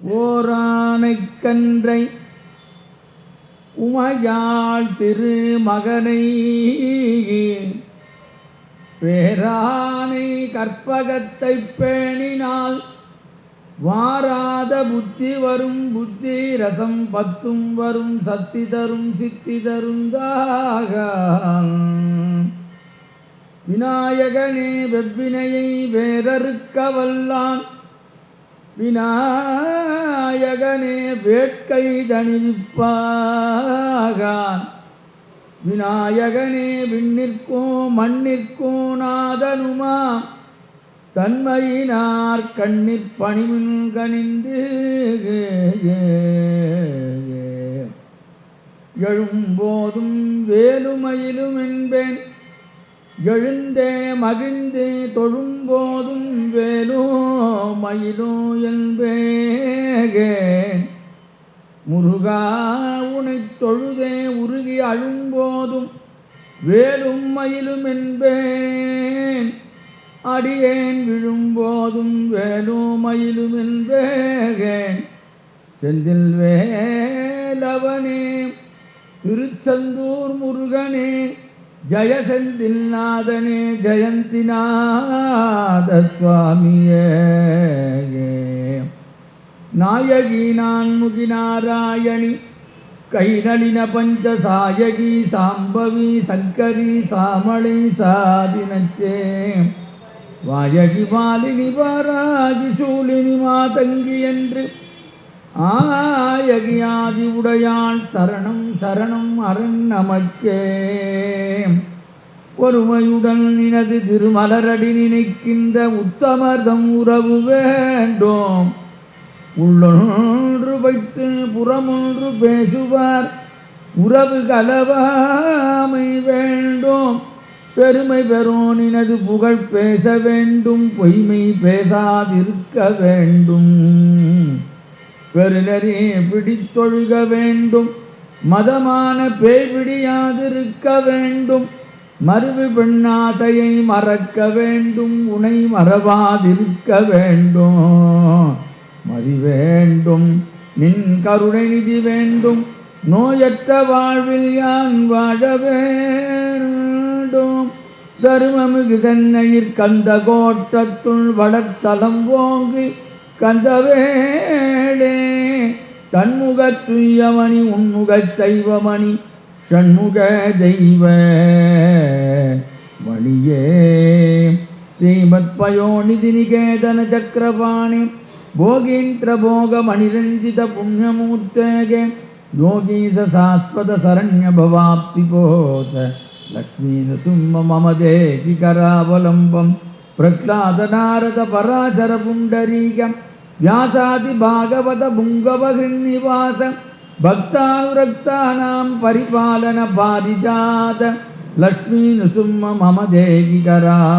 ஓரானைக் கன்றை உமையாள் திருமகனை பேரானை கற்பகத்தைப் பேணினால் வாராத புத்தி வரும் புத்தி ரசம் பத்தும் வரும் சத்தி தரும் சித்தி தருந்தாக விநாயகனே வெவ்வினையை வேறறுக்க வல்லான் விநாயகனே வேட்கை தணிவிப்பாகான். விநாயகனே விண்ணிற்கும் மண்ணிற்கும் நாதனுமா. தன்மையினார் கண்ணிற் பணிமின் கனிந்து எழும்போதும் வேலுமயிலும் என்பேன். எழுந்தே மகிழ்ந்து தொழும்போதும் வேலோ மயிலோ என்பேகேன் முருகா உனை தொழுதே உருகி அழும்போதும் வேலும் மயிலும் என்பேன். அடியேன் விழும்போதும் வேலோ மயிலும் என்பேகேன் செந்தில் வேலவனே திருச்செந்தூர் முருகனே ஜய செந்தில் நாதனே ஜெயந்திநாத சுவாமியே நாயகி நான்முகி நாராயணி கைநளின பஞ்ச சாயகி சாம்பவி சங்கரி சாமளி சாதினச்சே. வாயகி மாலினி வாராகி சூலினி மாதங்கி என்று ஆயகியாதி உடையான் சரணம் சரணம் அரண் நமக்கே. ஒருமையுடன் நினது திருமலரடி நினைக்கின்ற உத்தமர்தம் உறவு வேண்டும். உள்ளொன்று வைத்து புறமொன்று பேசுவார். உறவு கலவாமை வேண்டும். பெருமை பெறோனினது புகழ் பேச வேண்டும். பொய்மை பேசாதிருக்க வேண்டும். பெருநறி பிடித்தொழுக வேண்டும். மதமான பேய் வேண்டும். மறுவு பெண்ணாசையை மறக்க வேண்டும். உனை மறவாதிருக்க வேண்டும். மதி வேண்டும். நின் கருணை நிதி வேண்டும். நோயற்ற வாழ்வில் யான் வாழ வேண்டும். தருமமிகு சென்னையில் கந்த கோட்டத்துள் வடத்தலம் ஓங்கி கந்தவேளே தன்முகத் துய்யமணி உன்முகச் சைவமணி ஷண்முக தெய்வ மணியே ஸ்ரீமத் பயோநிதி நிகேதன சக்கரபாணி ಭೋಗೀಂದ್ರ ಭೋಗ ಮಣಿರಂಜಿತ ಪುಣ್ಯಮೂರ್ತೆಗೆ ಯೋಗೀಸ ಶಾಶ್ವತ ಶರಣ್ಯ ಭವಾಪ್ತಿ ಪೋತ ಲಕ್ಷ್ಮೀ ನೃಸಿಂಹ ಮಮ ದೇವಿ ಕರಾವಲಂಬಂ பிரஹ்லாதநாரத பராசர புண்டரீகம் வியாசாதி பாகவத புங்கவகிருநிவாசம் பக்தானுரக்தானாம் பரிபாலன பாரிஜாத லக்ஷ்மி நுசும்ம மம தேவிகராவலம்பம்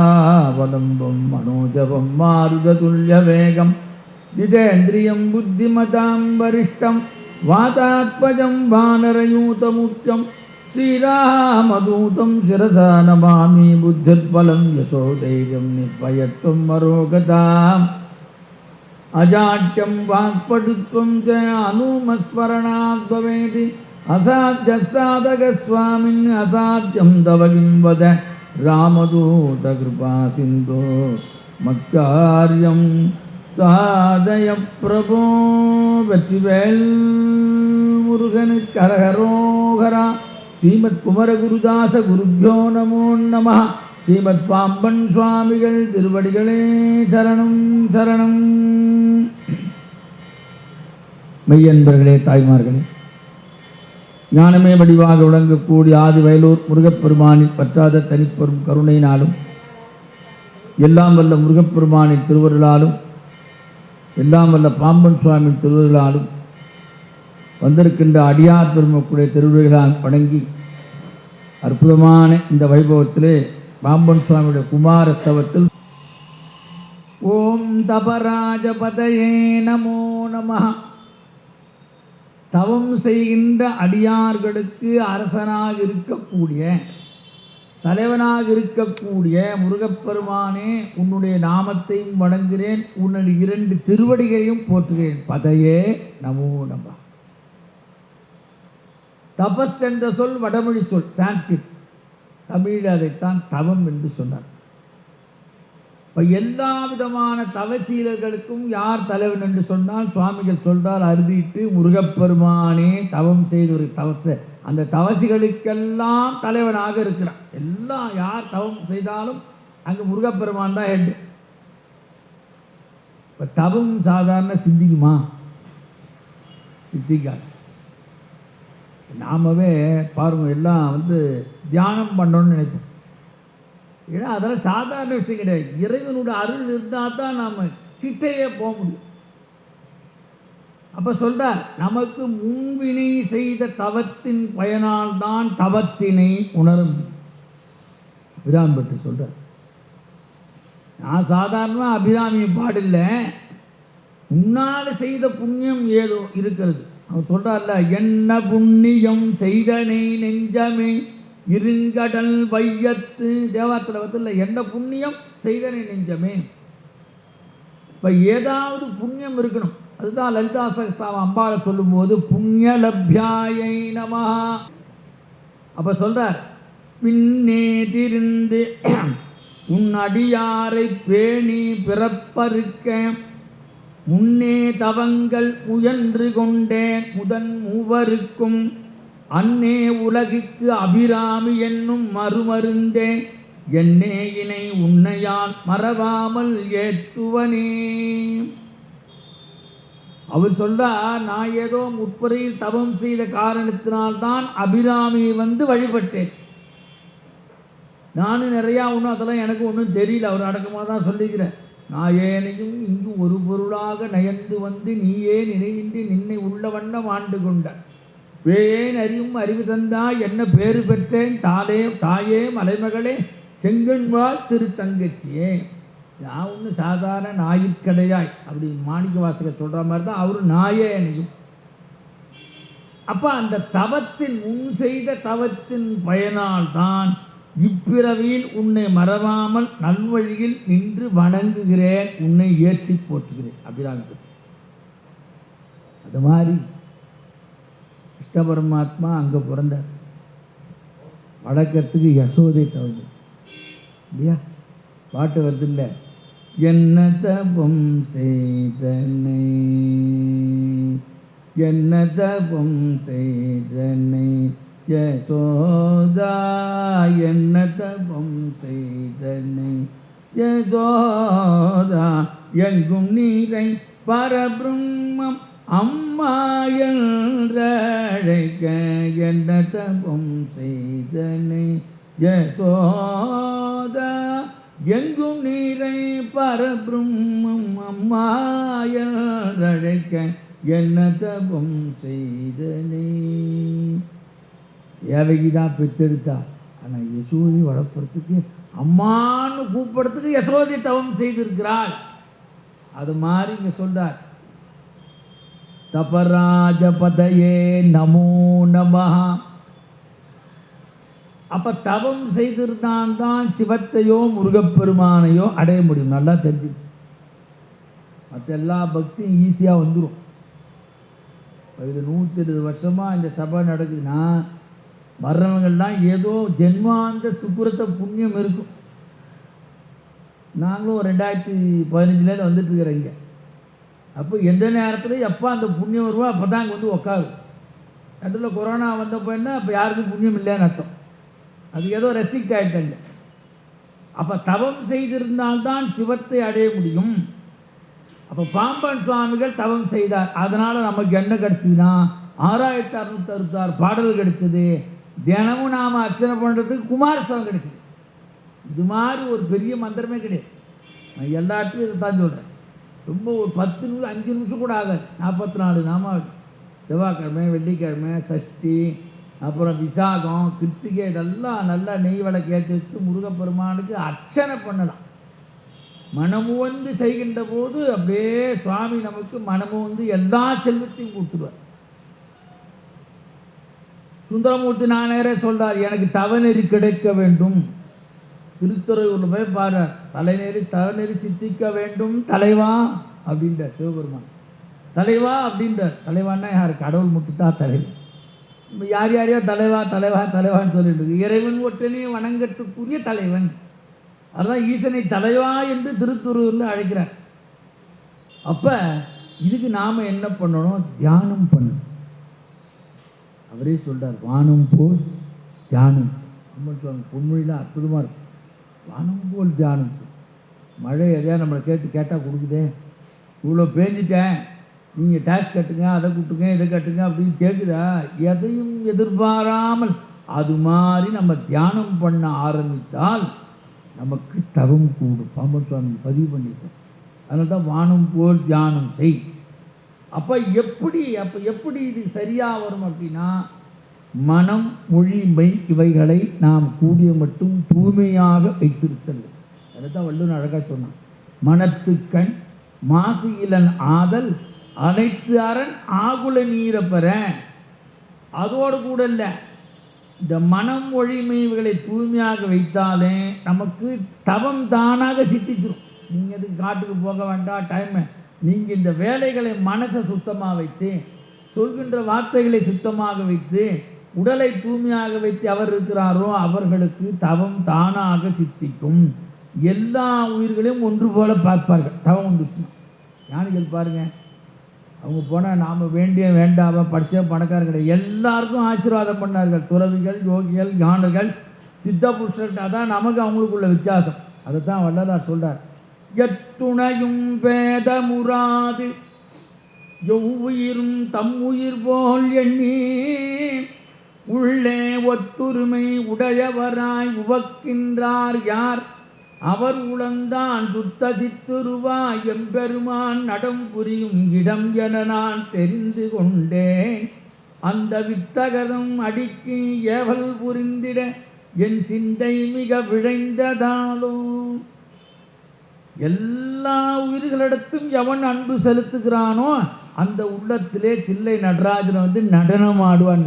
மனோஜவம் மாருததுல்ய வேகம் ஜிதேந்திரியம் புத்திமதாம் வரிஷ்டம் வாதாத்மஜம் வானரயூதமுக்தம் श्रीरामदूतं शिरसा नमामि बुद्धिर्बलं यशोधैर्यं निर्भयत्वं मरोगताम् अजाट्यं वाक्पटुत्वं च अनुमस्मरणात् भवेति असाध्यसाधकस्वामिन् असाध्यं तव किं वद रामदूतकृपा सिन्धो मत्कार्यं சாதய பிரபோ வெற்றிவேல் முருகனுக்கு கரகரோகரா ஸ்ரீமத் குமரகுருதாச குருபியோ நமோ நம ஸ்ரீமத் பாம்பன் சுவாமிகள் திருவடிகளே சரணம் சரணம். மெய்யன்பர்களே தாய்மார்களே ஞானமே வடிவாக விளங்கக்கூடிய ஆதி வயலூர் முருகப்பெருமானின் பற்றாத தனிப்பெரும் கருணையினாலும் எல்லாம் வல்ல முருகப்பெருமானின் திருவருளாலும் எல்லாம் வல்ல பாம்பன் சுவாமி திருவருளாலும் வந்திருக்கின்ற அடியார் பெருமக்குடைய திருவிழால் வணங்கி அற்புதமான இந்த வைபவத்திலே பாம்பன் சுவாமியுடைய குமாரஸ்தவத்தில் ஓம் தபராஜபதையே நமோ நம தவம் செய்கின்ற அடியார்களுக்கு அரசனாக இருக்கக்கூடிய தலைவனாக இருக்கக்கூடிய முருகப்பெருமானே உன்னுடைய நாமத்தையும் வணங்குகிறேன். உன்னுடைய இரண்டு திருவடிகளையும் போற்றுகிறேன். பதையே நமோ நம தபஸ் என்ற சொல் வடமொழி சொல் சான்ஸ்கிரிட். தமிழில் அதைத்தான் தவம் என்று சொன்னார். இப்போ எல்லா விதமான தவசீலர்களுக்கும் யார் தலைவன் என்று சொன்னால் சுவாமிகள் சொல்றால் அறுதிட்டு முருகப்பெருமானே தவம் செய்து ஒரு தவத்தை. அந்த தவசிகளுக்கெல்லாம் தலைவனாக இருக்கிறான். எல்லாம் யார் தவம் செய்தாலும் அங்கே முருகப்பெருமான் தான் ஹெட் இப்போ தவம் சாதாரண சிந்திக்குமா சித்திக்காது. நாமவே பாருங்க எல்லாம் வந்து தியானம் பண்ணணும்னு நினைப்போம். ஏன்னா அதெல்லாம் சாதாரண விஷயம் கிடையாது. இறைவனுடைய அருள் இருந்தால் தான் நாம் கிட்டேயே போக முடியும். அப்போ சொல்றார் நமக்கு முன்வினை செய்த தவத்தின் பயனால் தான் தவத்தினை உணர முடியும். அபிராம் சொல்கிறார் நான் சாதாரணமாக அபிராமியை பாடில்லை. உன்னால் செய்த புண்ணியம் ஏதோ இருக்கிறது. அவர் சொல்றார்ல என்ன புண்ணியம் செய்தனை நெஞ்சமே இருங்கடல் வையத்து. தேவாத்தில் வந்து என்ன புண்ணியம் செய்தனை நெஞ்சமே. இப்போ ஏதாவது புண்ணியம் இருக்கணும். அதுதான் லலிதா சகஸ்தாவம் அம்பாளை சொல்லும்போது புண்ணியலப்யாயை நம அப்போ சொல்றார் பின்னே திருந்து உன் அடியாரை பேணி பிறப்பருக்கேன் முன்னே தவங்கள் உயன்று கொண்டேன் முதன் மூவருக்கும் அன்னே உலகுக்கு அபிராமி என்னும் மறுமருந்தே என்னே இணை உன்னையால் மறவாமல் ஏற்றுவனே. அவர் சொல்றார் நான் ஏதோ முற்பரையில் தவம் செய்த காரணத்தினால்தான் அபிராமியை வந்து வழிபட்டேன். நானும் நிறையா ஒன்றும் அதெல்லாம் எனக்கு ஒன்றும் தெரியல அவர் அடக்கமாக தான் சொல்லிக்கிறேன் நாயேனையும் இங்கு ஒரு பொருளாக நயந்து வந்து நீயே நினைவின்றி நின்னை உள்ள வண்ணம் ஆண்டு கொண்ட. வேயேன் அறியும் அறிவு தந்தா என்ன பேறு பெற்றேன்? தாலே தாயே மலைமகளே செங்கண்வாள் திருத்தங்கச்சியே நான் ஒன்று சாதாரண நாயிற்கடையாய் அப்படி மாணிக்க வாசகர் சொல்கிற மாதிரி தான் அவர் நாயே அப்போ அந்த தவத்தின் முன் செய்த தவத்தின் பயனால்தான் இப்பிறவியில் உன்னை மறவாமல் நல்வழியில் நின்று வணங்குகிறேன். உன்னை ஏற்றி போற்றுகிறேன். அப்படிதான் அது மாதிரி கிருஷ்ண பரமாத்மா அங்கே பிறந்தார். வடக்கத்துக்கு யசோதை தவறு இல்லையா? பாட்டு வருது இல்லை என்ன தபம் செய்தனை என்ன தபம் செய்தனை யசோதா என்ன தபம் செய்தனை. யசோதா எங்கும் நீரை பரபிரம்மம் அம்மா என்றழைக்க என்ன தபம் செய்தனை. யசோதா எங்கும் நீரை பரபிரம்மம் அம்மா என்றழைக்க என்ன தபம் செய்தனே. தேவகி தான் பெற்றெடுத்தா ஆனால் யசோதி வளர்ப்புறதுக்கு அம்மான்னு கூப்பிடுறதுக்கு யசோதி தவம் செய்திருக்கிறாள். அது மாதிரி இங்கே சொல்றார். தபராஜபதையே நமோ நமஹா. அப்ப தவம் செய்திருந்தான் தான் சிவத்தையோ முருகப்பெருமானையோ அடைய முடியும். நல்லா தெரிஞ்சு. மற்ற எல்லா பக்தியும் ஈஸியாக வந்துடும் இது நூற்றி இருபது வருஷமாக இந்த சபை நடக்குதுன்னா வர்றவங்கள்லாம் ஏதோ ஜென்மாந்த சுக்குரத்தை புண்ணியம் இருக்கும். நாங்களும் ரெண்டாயிரத்தி பதினஞ்சுலேருந்து வந்துட்டுருக்குறோம் இங்கே. அப்போ எந்த நேரத்தில் எப்போ அந்த புண்ணியம் வருவோ அப்போ தான் அங்கே வந்து உக்காது நடுவில் கொரோனா வந்தப்போ என்ன அப்போ யாருக்கும் புண்ணியம் இல்லைன்னு அர்த்தம். அது ஏதோ ரெஸ்ட்ரிக்ட் ஆகிட்டாங்க அப்போ தவம் செய்திருந்தால்தான் சிவத்தை அடைய முடியும். அப்போ பாம்பன் சுவாமிகள் தவம் செய்தார். அதனால் நமக்கு என்ன கிடச்சிதுன்னா ஆறாயிரத்தி அறுநூத்தி அறுபத்தாறு பாடல் கிடைச்சது. தினமும் நாம் அர்ச்சனை பண்ணுறதுக்கு குமாரஸ்தவம் கிடைச்சிது. இது மாதிரி ஒரு பெரிய மந்திரமே கிடையாது. நான் எல்லா இடத்துலையும் இதை தான் சொல்கிறேன் ரொம்ப ஒரு பத்து நிமிஷம் அஞ்சு நிமிஷம் கூட ஆகாது. நாற்பத்தி நாலு நாம செவ்வாய்க்கிழமை வெள்ளிக்கிழமை சஷ்டி அப்புறம் விசாகம் கிருத்திகை இதெல்லாம் நல்லா நெய் விளக்கு ஏற்றி வச்சுட்டு முருகப்பெருமானுக்கு அர்ச்சனை பண்ணலாம். மனமு வந்து செய்கின்ற போது அப்படியே சுவாமி நமக்கு மனமு வந்து எல்லா செல்வத்தையும் கொடுத்துருவார். சுந்தரமூர்த்தி நானேரே சொல்றார் எனக்கு தவநெறி கிடைக்க வேண்டும். திருத்துறையூரில் போய் பாடுறார் தலைநெறி தவநெறி சித்திக்க வேண்டும். தலைவா அப்படின்றார் சிவபெருமான். தலைவா அப்படின்றார். தலைவான்னா யார்? கடவுள் மட்டும்தான் தலைவன் யார் யாரையோ தலைவா தலைவா தலைவான்னு சொல்லிட்டு இறைவன் ஒற்றனே வணங்கத்துக்குரிய தலைவன். அதுதான் ஈசனை தலைவா என்று திருத்துறையூரில் அழைக்கிறார். அப்போ இதுக்கு நாம் என்ன பண்ணணும்? தியானம் பண்ணணும். அவரே சொல்கிறார் வானம் போல் தியானம் அம்மன் சுவாமி சொல்லுவாங்க பொன்மொழியில் அற்புதமாக இருக்கும் வானம் போல் தியானம் மழை எதையா நம்மளை கேட்டு கேட்டால் கொடுக்குதே. இவ்வளோ பேஞ்சிட்டேன். நீங்கள் டேக்ஸ் கட்டுங்க அதை கூட்டுங்க இதை கட்டுங்க அப்படின்னு கேட்குதா எதையும் எதிர்பாராமல் அது மாதிரி நம்ம தியானம் பண்ண ஆரம்பித்தால் நமக்கு தவம் கூடும். பாம்பன் சுவாமி பதிவு பண்ணியிருக்கோம் அதனால தான் வானம் போல் தியானம் செய். அப்போ எப்படி அப்போ எப்படி இது சரியாக வரும் அப்படின்னா மனம் மொழி மெய் இவைகளை நாம் கூடிய மட்டும் தூய்மையாக வைத்திருத்தல். அதை தான் வள்ளுவன் அழகாக சொன்னான். மனத்து கண் மாசு இளன் ஆதல் அனைத்து அரண் ஆகுல நீரை பெற. அதோடு கூட இல்லை இந்த மனம் ஒழிமைகளை தூய்மையாக வைத்தாலே நமக்கு தவம் தானாக சித்திச்சிடும் நீங்கள் எதுக்கு காட்டுக்கு போக வேண்டாம் டைமை நீங்கள் இந்த வேலைகளை மனசை சுத்தமாக வச்சு சொல்கின்ற வார்த்தைகளை சுத்தமாக வைத்து உடலை தூய்மையாக வைத்து அவர் இருக்கிறாரோ அவர்களுக்கு தவம் தானாக சித்திக்கும். எல்லா உயிர்களையும் ஒன்று போல பார்ப்பார்கள். தவம் வந்துச்சுன்னா ஞானிகள் பாருங்க. அவங்க போனால் நாம் வேண்டிய வேண்டாம படித்த பணக்காரர்களை எல்லாருக்கும் ஆசீர்வாதம் பண்ணார்கள். துறவிகள் யோகிகள் ஞானர்கள் சித்த புருஷர்கள் அதான் நமக்கு அவங்களுக்குள்ள வித்தியாசம். அதை தான் வல்லதார் சொல்கிறார் எத்துணையும் பேதமுறாது எவ்வுயிரும் தம் உயிர் போல் எண்ணி உள்ளே ஒத்துரிமை உடையவராய் உவக்கின்றார் யார்? அவர் உளந்தான் சுத்த சித்துருவாய் எம்பெருமான் நடம் புரியும் இடம் என நான் தெரிந்து கொண்டேன். அந்த வித்தகதம் அடிக்கு ஏவல் புரிந்திட என் சிந்தை மிக விழைந்ததாலோ? எல்லா உயிர்களிடத்தும் எவன் அன்பு செலுத்துகிறானோ அந்த உள்ளத்திலே சில்லை நடராஜன் வந்து நடனம் ஆடுவான்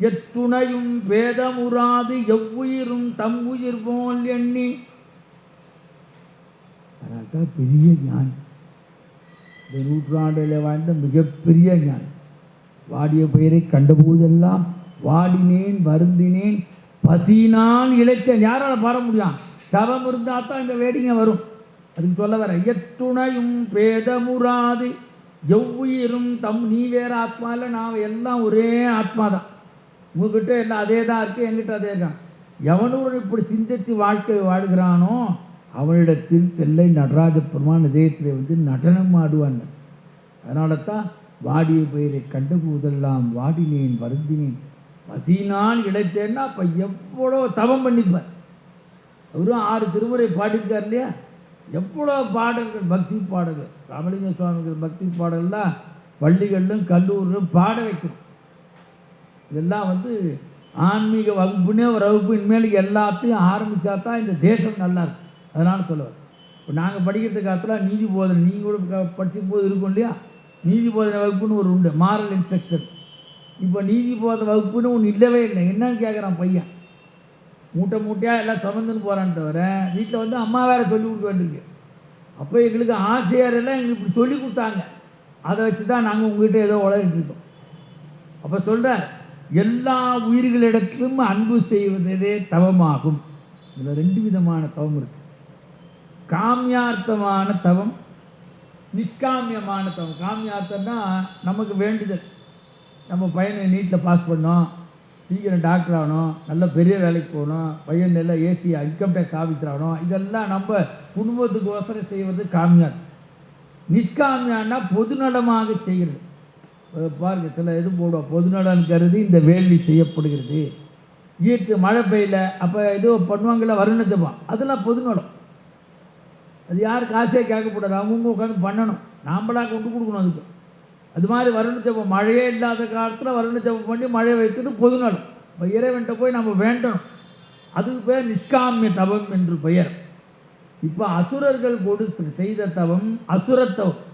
எத்துணையும் வேதமுறாது எவ்வுயிரும் தம் உயிர் போல் எண்ணி. அதனால்தான் பெரிய ஞானி. இந்த நூற்றாண்டில் வாழ்ந்த மிகப்பெரிய ஞானி. வாடிய பெயரை கண்டபோதெல்லாம் வாடினேன் வருந்தினேன் பசினான் இழைத்த யாரால் பாட முடியும்? தவம் இருந்தால் தான் இந்த வேடிங்க வரும். அதுக்கு சொல்ல வர எத்துணையும் பேதமுறாது எவ்வுயிரும் தம் நீ வேறு ஆத்மா இல்லை நான் எல்லாம் ஒரே ஆத்மா தான். உங்ககிட்ட எல்லாம் அதே தான் இருக்குது என்கிட்ட அதே தான். எவனோடு இப்படி சிந்தித்து வாழ்க்கை வாழ்கிறானோ அவனிடத்தில் தெல்லை நடராஜ பெருமான் இதயத்தில் வந்து நடனம் ஆடுவான். அதனால தான் வாடிய பெயரை கண்டபோதெல்லாம் வாடினேன் வருந்தினேன். பசினான் இழைத்தேன்னா அப்போ எவ்வளோ தவம் பண்ணிப்பார் அவரும் ஆறு திருமுறை பாடியிருக்கார் இல்லையா? எவ்வளோ பாடல்கள் பக்தி பாடல்கள். ராமலிங்க சுவாமிகள் பக்தி பாடல்லாம் பள்ளிகளிலும் கல்லூரிலும் பாட வைக்கணும். இதெல்லாம் வந்து ஆன்மீக வகுப்புனே ஒரு வகுப்பு இனிமேல் எல்லாத்தையும் ஆரம்பித்தா தான் இந்த தேசம் நல்லா இருக்கும். அதனால் சொல்லுவார். இப்போ நாங்கள் படிக்கிறது காலத்தில் நீதி போதனை நீங்கள் கூட க- படிச்சுக்கும் போது இருக்கும் இல்லையா? நீதி போதனை வகுப்புன்னு ஒரு உண்டு மாரல் இன்ஸ்ட்ரக்ஷன் இப்போ நீதி போதனை வகுப்புன்னு ஒன்று இல்லவே இல்லை. என்னன்னு கேட்குறான் பையன். மூட்டை மூட்டையாக எல்லாம் சுமந்துன்னு போகிறான்னு தவிர வீட்டில் வந்து அம்மா வேற சொல்லி கொடுக்க வேண்டியது அப்போ எங்களுக்கு ஆசையார் எல்லாம் எங்களுக்கு இப்படி சொல்லி கொடுத்தாங்க. அதை வச்சு தான் நாங்கள் உங்ககிட்ட ஏதோ உலகிட்டு அப்போ சொல்கிறார் எல்லா உயிர்களிடத்திலும் அன்பு செய்வதே தவமாகும். இதில் ரெண்டு விதமான தவம் இருக்கு. காமியார்த்தமான தவம் நிஷ்காமியமான தவம். காமியார்த்தம்னா நமக்கு வேண்டுதல். நம்ம பையனை நீட்டில் பாஸ் பண்ணோம். சீக்கிரம் டாக்டர் ஆகணும் நல்ல பெரிய வேலைக்கு போகணும் பையன் நல்ல ஏசி இன்கம் டேக்ஸ் ஆஃபீஸர் ஆகணும் இதெல்லாம் நம்ம குடும்பத்துக்கு ஒசரம் செய்வது காமியார் நிஷ்காமியான்னா பொதுநலமாக செய்கிறது. பாருங்கள் பாருங்க சில இது போடுவோம். பொதுநலன் கருதி இந்த வேள்வி செய்யப்படுகிறது. ஈட்டு மழை பெய்யல அப்போ இது பண்ணுவாங்கல்ல வருண ஜபம். அதெல்லாம் பொதுநலம். அது யார் காசே கேட்கக்கூடாது. அவங்கவுங்க உட்காந்து பண்ணணும். நாம்பளாக கொண்டு கொடுக்கணும் அதுக்கு. அது மாதிரி வருண ஜபம் மழையே இல்லாத காலத்தில் வருண ஜபம் பண்ணி மழை வைக்கிறது பொதுநலம் இப்போ இறைவன்கிட்ட போய் நம்ம வேண்டணும். அதுக்கு பேர் நிஷ்காமிய தவம் என்று பெயர். இப்போ அசுரர்கள் கொடுத்து செய்த தவம் அசுரத்தவம்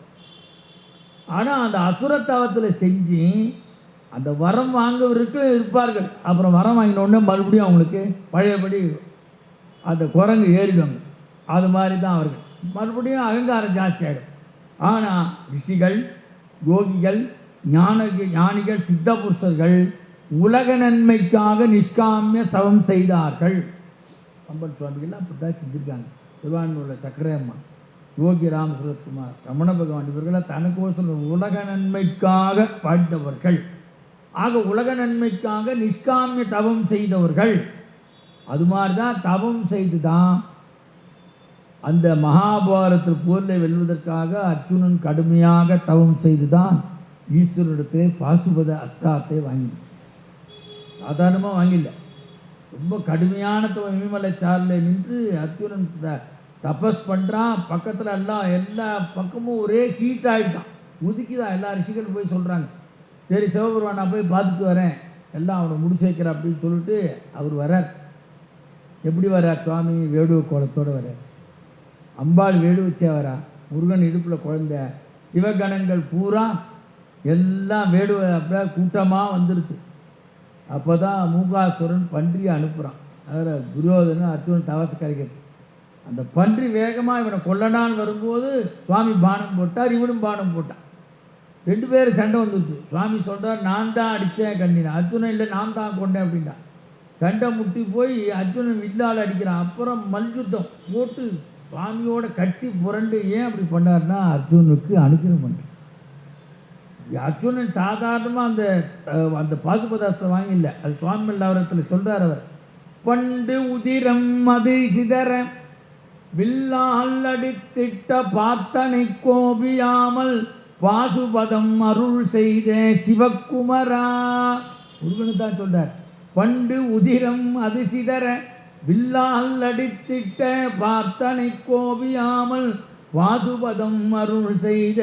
ஆனால் அந்த அசுரத்தவத்தில் செஞ்சு அந்த வரம் வாங்குவதற்கு இருப்பார்கள். அப்புறம் வரம் வாங்கினோடனே மறுபடியும் அவங்களுக்கு பழையபடி அந்த குரங்கு ஏறிடுவாங்க. அது மாதிரி தான் அவர்கள். மறுபடியும் அகங்காரம் ஜாஸ்தி ஆகிடும் ஆனால் ரிஷிகள் யோகிகள் ஞான ஞானிகள் சித்த புருஷர்கள் உலக நன்மைக்காக நிஷ்காமிய சவம் செய்தார்கள். கம்பன் சுவாமிகள்லாம் அப்படிதான் செஞ்சுருக்காங்க. திருவான்மூரில் சக்கரையம்மா யோகி ராமசுரத்குமார் ரமண பகவான் இவர்களை தனக்கோசம் உலக நன்மைக்காக வாழ்ந்தவர்கள். ஆக உலக நன்மைக்காக நிஷ்காமிய தவம் செய்தவர்கள். அது மாதிரி தான் தவம் செய்து தான் அந்த மகாபாரத போரில் வெல்வதற்காக அர்ஜுனன் கடுமையாக தவம் செய்து தான் ஈஸ்வரனிடத்திலே பாசுபத அஸ்திரத்தை வாங்கினான். சாதாரணமாக வாங்கில ரொம்ப கடுமையான தவம். இமயமலை சாரில் நின்று அர்ஜுனன் த- தபஸ் பண்ணுறான் பக்கத்தில் எல்லாம் எல்லா பக்கமும் ஒரே ஹீட் ஆகிட்டான் உதுக்கிதான் எல்லா ரிஷிகளும் போய் சொல்கிறாங்க சரி சிவபெருமான் நான் போய் பார்த்துட்டு வரேன். எல்லாம் அவனை முடிச்சு வைக்கிறேன் அப்படின்னு சொல்லிட்டு அவர் வரார் எப்படி வரார் சுவாமி வேடுவ கோலத்தோடு வரார் அம்பாள் வேடு வச்சவரா? முருகன் இடுப்பில் குழந்த. சிவகணங்கள் பூரா எல்லாம் வேடுவ அப்படியே கூட்டமாக வந்துருக்கு அப்போ தான் மூகாசுரன் பன்றியை அனுப்புகிறான் அதில் துரியோதனும் அர்ஜுனன் தவச கரைக்கிறது அந்த பன்றி வேகமாக இவனை கொல்லனான்னு வரும்போது சுவாமி பானம் போட்டார் இவனும் பானம் போட்டான். ரெண்டு பேரும் சண்டை வந்துருச்சு சுவாமி சொல்கிறார் நான் தான் அடித்தேன் கண்டினா அர்ஜுனன் இல்லை நான் தான் கொண்டேன் அப்படின்ட்டான் சண்டை முட்டி போய் அர்ஜுனன் வில்லால் அடிக்கிறான். அப்புறம் மல்யுத்தம் போட்டு சுவாமியோட கட்டி புரண்டு ஏன் அப்படி பண்ணார்னா அர்ஜுனுக்கு அனுகிரகம் பண்ணுறான் அர்ஜுனன் சாதாரணமாக அந்த அந்த பாசுபதாஸ்திரம் வாங்கில்ல. அது சுவாமி மல்லாவரத்தில் சொல்கிறார் அவர். பண்டு உதிரம் அது சிதற வில்லால் அடித்திட்ட பார்த்தனை கோபியாமல் பாசுபதம் அருள் செய்த சிவக்குமரா முருகனு தான் சொல்கிறார் பண்டு உதிரம் அது சிதற வில்லால் அடித்திட்ட பார்த்தனை கோபியாமல் வாசுபதம் அருள் செய்த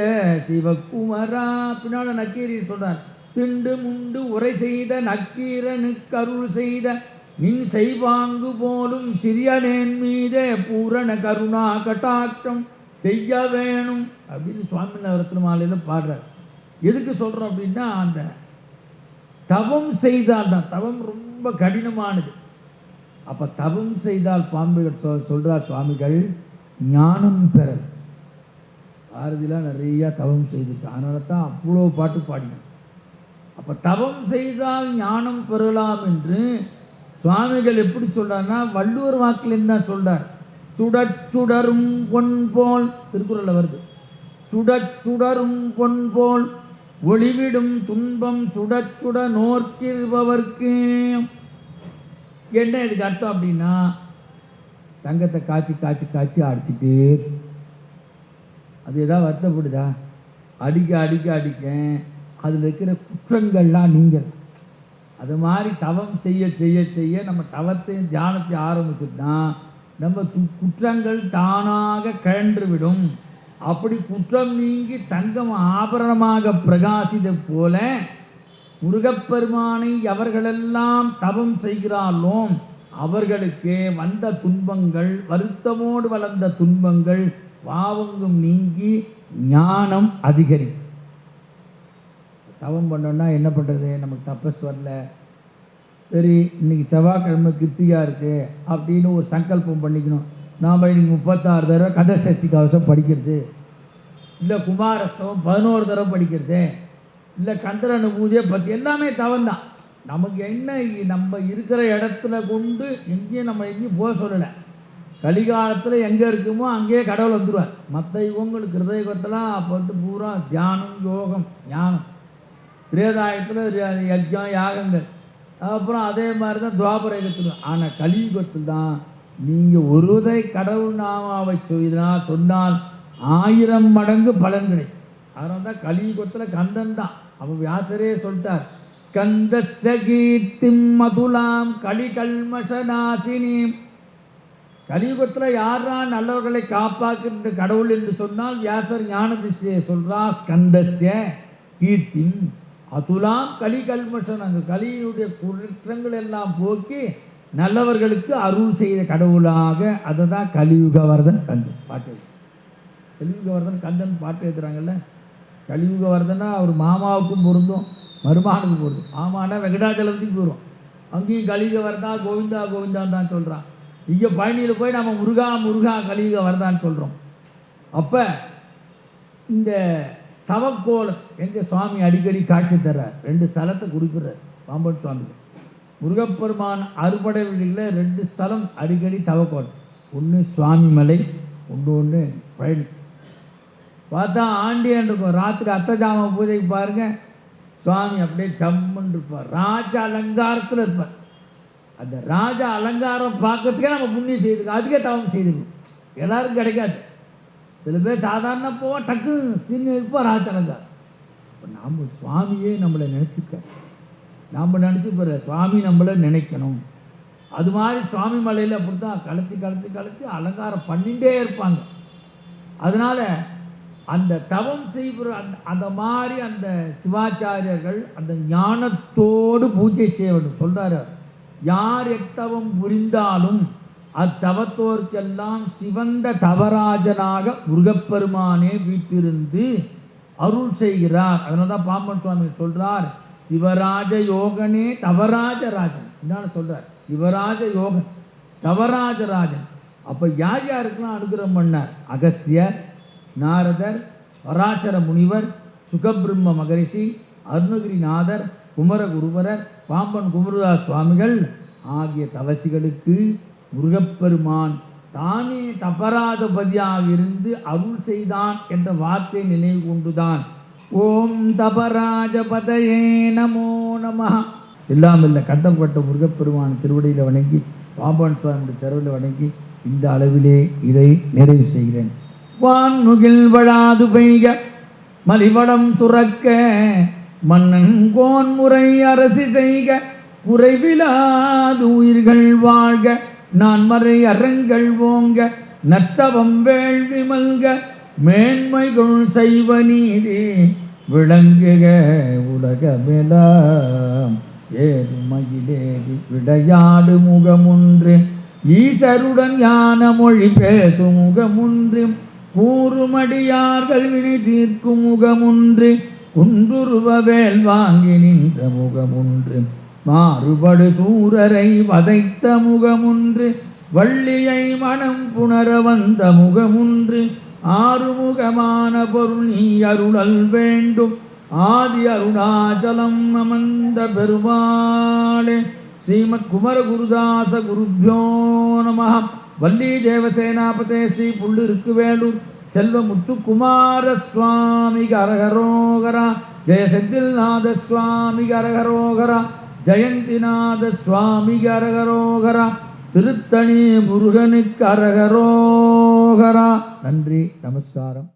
சிவக்குமரா பின்னால நக்கீரி சொல்றார் திண்டு முண்டு உரை செய்த நக்கீரனுக்கு அருள் செய்த நின் செய்வாங்கு போலும் சிறியனேன் மீதே பூரண கருணா கட்டாட்டம் செய்ய வேணும். அப்படின்னு சுவாமி நவரத்ன மாலையில் பாடுறார். எதுக்கு சொல்கிறோம் அப்படின்னா அந்த தவம் செய்தால் தான் தவம் ரொம்ப கடினமானது. அப்போ தவம் செய்தால் பாம்புகள் சொல் சொல்கிறார் சுவாமிகள் ஞானம் பெற பாரதிலாம் நிறையா தவம் செய்துட்டு. அதனால தான் அவ்வளோ பாட்டு பாடினான். அப்போ தவம் செய்தால் ஞானம் பெறலாம் என்று சுவாமிகள் எப்படி சொல்றாருன்னா வள்ளுவர் வாக்கிலேருந்து தான் சொல்கிறார் சுடச் சுடரும் பொன் போல் திருக்குறளில் வருது. சுடச் சுடரும் பொன் போல் ஒளிவிடும் துன்பம் சுடச்சுட சுட என்ன இதுக்கு அர்த்தம் அப்படின்னா தங்கத்தை காய்ச்சி காய்ச்சி காய்ச்சி அடிச்சுட்டே அது எதாவது வருத்தப்படுதா? அடிக்க அடிக்க அடிக்க அதில் இருக்கிற குற்றங்கள்லாம் நீங்கள் அது மாதிரி தவம் செய்ய செய்ய செய்ய நம்ம தவத்தையும் தியானத்தையும் ஆரம்பிச்சுட்டா நம்ம குற்றங்கள் தானாக கழன்று விடும். அப்படி குற்றம் நீங்கி தங்கம் ஆபரணமாக பிரகாசித போல முருகப்பெருமானை அவர்களெல்லாம் தவம் செய்கிறாளோ அவர்களுக்கு வந்த துன்பங்கள் வருத்தமோடு வளர்ந்த துன்பங்கள் பாவங்கும் நீங்கி ஞானம் அதிகரிக்கும். தவம் பண்ணோன்னா என்ன பண்ணுறது நமக்கு தப்பஸ் வரல. சரி இன்னைக்கு செவ்வாய்க்கிழமை கிருத்திகா இருக்குது அப்படின்னு ஒரு சங்கல்பம் பண்ணிக்கணும். நாம் இன்னைக்கு முப்பத்தாறு தடவை கதை சஷ்டி கவசம் படிக்கிறது. இல்லை குமாரஸ்தவம் பதினோரு தடவை படிக்கிறது. இல்லை சந்திரனு அனுபூதியை பற்றி எல்லாமே தவந்தான் நமக்கு என்ன நம்ம இருக்கிற இடத்துல கொண்டு எங்கேயும் நம்ம எங்கேயும் போக சொல்லலை. கலிகாலத்தில் எங்கே இருக்குமோ அங்கேயே கடவுள் வந்துடுவார் மற்ற யுகங்களுக்கு ஹிருதயத்தெல்லாம் அப்போ வந்து பூரா தியானம் யோகம் ஞானம். திரேதாயத்தில் யஜ்யம் யாகங்கள். அப்புறம் அதே மாதிரி தான் துவாபர யுகத்தில் ஆனால் கலியுகத்தில் தான் நீங்கள் ஒருவதை கடவுள் நாமாவை சொன்னால் சொன்னால் ஆயிரம் மடங்கு பலன் கிடைக்கும். அதனால தான் கலியுகத்தில் கந்தன் தான் அவன் வியாசரே சொல்லிட்டார் ஸ்கந்தஸ்ய கீர்த்திம் மதுலாம் கலிகல்மஷநாசினீம் கலியுகத்தில் யாரா நல்லவர்களை காப்பாக்குகின்ற கடவுள் என்று சொன்னால் வியாசர் ஞான திருஷ்டியை சொல்றா ஸ்கந்தஸ்ய கீர்த்தி அதுலாம் கலி கல்மஷன் அங்கே கலியுடைய குற்றங்கள் எல்லாம் போக்கி நல்லவர்களுக்கு அருள் செய்த கடவுளாக அதை தான் கலியுகவர்தன் கந்தன் பாட்டு எழுது. கலியுகவர்தன் கந்தன் பாட்டு எழுதுறாங்கல்ல கலியுகவர்தனா அவர் மாமாவுக்கும் பொருந்தும் மருமானுக்கு பொருந்தும். ஆமாண்டா வெங்கடாச்சலத்துக்கு போகிறோம் அங்கேயும் கலியுக வரதா கோவிந்தா கோவிந்தான்னு தான் சொல்கிறான் இங்கே பழனியில் போய் நம்ம முருகா முருகா கலியுக வரதான்னு சொல்கிறோம் அப்போ இந்த தவக்கோலம் எங்கள் சுவாமி அடிக்கடி காட்சி தர்றார். ரெண்டு ஸ்தலத்தை குறிப்பிடுறார் பாம்பன் சுவாமி முருகப்பெருமான் அறுபடை வீடுகளில் ரெண்டு ஸ்தலம் அடிக்கடி தவக்கோலம் ஒன்று சுவாமி மலை ஒன்று ஒன்று பழனி. பார்த்தா ஆண்டியான் இருக்கும் ராத்திரி அத்தஜாம பூஜைக்கு பாருங்க. சுவாமி அப்படியே சம்முன்னு இருப்பார். ராஜ அலங்காரத்தில் இருப்பார். அந்த ராஜ அலங்காரம் பார்க்கறதுக்கே நம்ம புண்ணியம் செய்துக்கோ அதுக்கே தவம் செய்துக்கணும் எல்லாருக்கும் கிடைக்காது. சில பேர் சாதாரண போவோம் டக்கு சின்ன இருப்போம் ராஜ அலங்காரம். இப்போ நாம் சுவாமியே நம்மளை நினச்சிக்க. நாம் நினச்சி போகிற சுவாமி நம்மளை நினைக்கணும். அது மாதிரி சுவாமி மலையில் அப்படி தான் கழிச்சு கழிச்சு கழிச்சு அலங்காரம் பண்ணிகிட்டே இருப்பாங்க. அதனால் அந்த தவம் செய்கிற அந்த அந்த மாதிரி அந்த சிவாச்சாரியர்கள் அந்த ஞானத்தோடு பூஜை செய்ய வேண்டும். சொல்கிறார் யார் எத்தவம் புரிந்தாலும் அத்தவத்தோர்க்கெல்லாம் சிவந்த தவராஜனாக முருகப்பெருமானே வீட்டிருந்து அருள் செய்கிறார். அதனால தான் பாம்பன் சுவாமி சொல்கிறார் சிவராஜ யோகனே தவராஜராஜன் என்னன்னு சிவராஜ யோகன் தவராஜராஜன் அப்போ யார் யாருக்கெல்லாம் அனுகிரகம் பண்ணார்? அகஸ்தியர் நாரதர் பராசர முனிவர் சுகபிரம்ம மகரிஷி அருணகிரிநாதர் குமரகுருவரர் பாம்பன் குமரதாஸ் சுவாமிகள் ஆகிய தவசிகளுக்கு முருகப்பெருமான் தானே தபராதபதியாக இருந்து அருள் செய்தான் என்ற வார்த்தை நினைவு கொண்டுதான். ஓம் தபராஜபதயே நமோ நம. எல்லாம் இல்லை கண்டப்பட்ட முருகப்பெருமான் திருவடியில் வணங்கி பாம்பன் சுவாமியுடைய தெருவில் வணங்கி இந்த அளவிலே இதை நிறைவு செய்கிறேன். வான்முகில் வழாது பெய்க மலிவடம் துறக்க மன்னன் கோன் முறை அரசி செய்க குறைவிலாது உயிர்கள் வாழ்க நான் மறை அறங்கள் ஓங்க நற்றவம் வேள்வி மல்க மேன்மைகள் செய்வ நீதி விளங்குக உலகமெல்லாம் ஏது மகிழேதி விளையாடு முகமுன்று ஈசருடன் ஞான மொழி பேசும் முகமுன்று கூறுமடியார்கள் வினை தீர்க்கும் முகமுன்று குன்றுருவ வேல் வாங்கி நின்ற முகமுன்று. மாறுபடு சூரரை வதைத்த முகமுன்று வள்ளியை மனம் புணர வந்த முகமுன்று. ஆறுமுகமான பொருள் நீ அருளல் வேண்டும் ஆதி அருணாச்சலம் அமர்ந்த பெருமாளே. ஸ்ரீமத் குமரகுருதாச குருபியோ நம. வள்ளி தேவசேனாபதே ஸ்ரீ புள்ளிருக்கு வேலூர் செல்வ முத்துக்குமார சுவாமி அரகரோகரா ஜெய செந்தில்நாத சுவாமி அரகரோகரா ஜெயந்திநாத சுவாமி அரகரோகரா திருத்தணி முருகனுக்கு அரகரோகரா நன்றி நமஸ்காரம்.